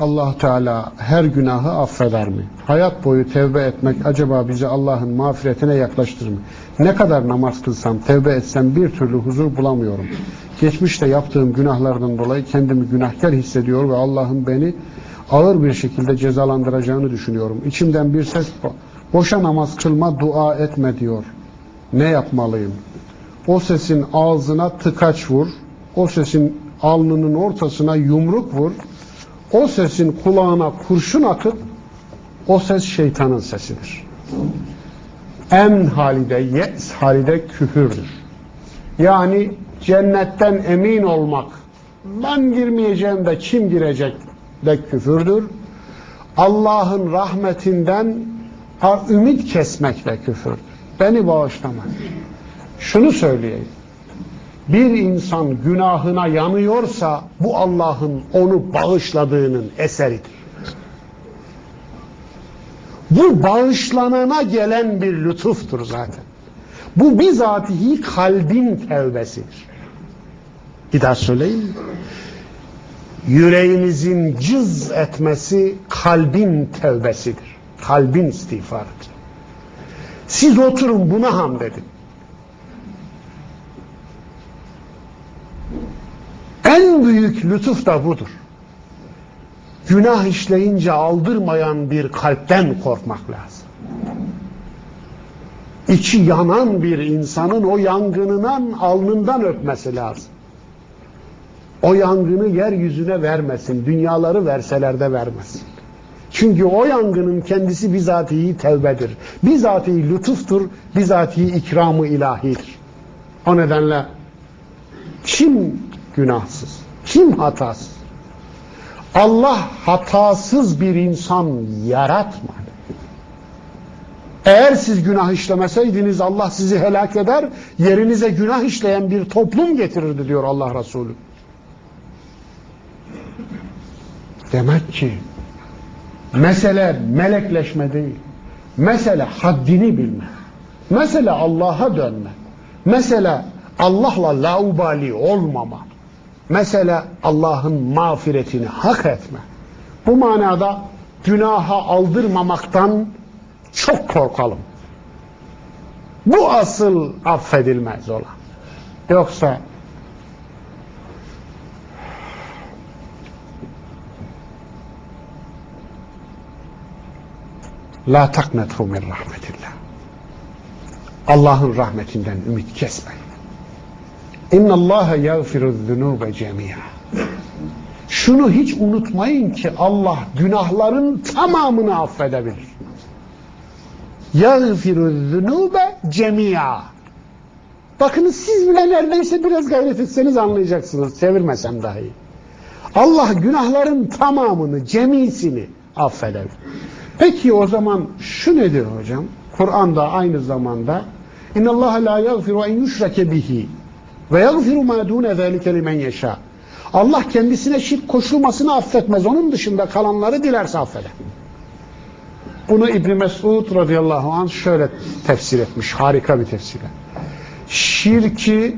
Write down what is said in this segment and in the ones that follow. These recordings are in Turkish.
allah Teala her günahı affeder mi? Hayat boyu tevbe etmek acaba bizi Allah'ın mağfiretine yaklaştırır mı? Ne kadar namaz kılsam, tevbe etsem bir türlü huzur bulamıyorum. Geçmişte yaptığım günahlardan dolayı kendimi günahkar hissediyor ve Allah'ın beni ağır bir şekilde cezalandıracağını düşünüyorum. İçimden bir ses boşa namaz kılma, dua etme diyor. Ne yapmalıyım? O sesin ağzına tıkaç vur. O sesin alnının ortasına yumruk vur. O sesin kulağına kurşun akıp o ses şeytanın sesidir. En halide, yes halide küfürdür. Yani cennetten emin olmak, ben girmeyeceğim de kim girecek de küfürdür. Allah'ın rahmetinden ümit kesmek de küfürdür. Beni bağışlamak. Şunu söyleyeyim. Bir insan günahına yanıyorsa bu Allah'ın onu bağışladığının eseridir. Bu bağışlanana gelen bir lütuftur zaten. Bu bizatihi kalbin tevbesidir. Bir daha söyleyeyim mi? Yüreğinizin cız etmesi kalbin tevbesidir. Kalbin istiğfarıdır. Siz oturun buna hamd En büyük lütuf da budur. Günah işleyince aldırmayan bir kalpten korkmak lazım. İçi yanan bir insanın o yangınından alnından öpmesi lazım. O yangını yeryüzüne vermesin. Dünyaları verseler de vermesin. Çünkü o yangının kendisi bizatihi tevbedir. Bizatihi lütuftur, bizatihi ikramı ilahidir. O nedenle kim günahsız, kim hatasız? Allah hatasız bir insan yaratmadı. Eğer siz günah işlemeseydiniz Allah sizi helak eder, yerinize günah işleyen bir toplum getirirdi diyor Allah Resulü. Demek ki mesele melekleşme değil. Mesele haddini bilme. Mesele Allah'a dönme. Mesele Allah'la laubali olmama. Mesele Allah'ın mağfiretini hak etme. Bu manada günaha aldırmamaktan çok korkalım. Bu asıl affedilmez olan. Yoksa La taknetu min rahmetillah. Allah'ın rahmetinden ümit kesmeyin. İnna Allah yagfiru zunube cemi'a. Şunu hiç unutmayın ki Allah günahların tamamını affedebilir. Yagfiru zunube cemi'a. Bakınız siz bile neredeyse biraz gayret etseniz anlayacaksınız. Çevirmesem dahi. Allah günahların tamamını, cemisini affeder. Peki o zaman şu nedir hocam? Kur'an'da aynı zamanda İnna Allah la yaghfiru en yushrake bihi ve yaghfiru ma dun zalika limen yasha. Allah kendisine şirk koşulmasını affetmez. Onun dışında kalanları dilerse affeder. Bunu İbn Mesud radıyallahu anh şöyle tefsir etmiş. Harika bir tefsir. Şirki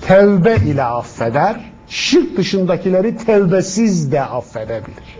tevbe ile affeder. Şirk dışındakileri tevbesiz de affedebilir.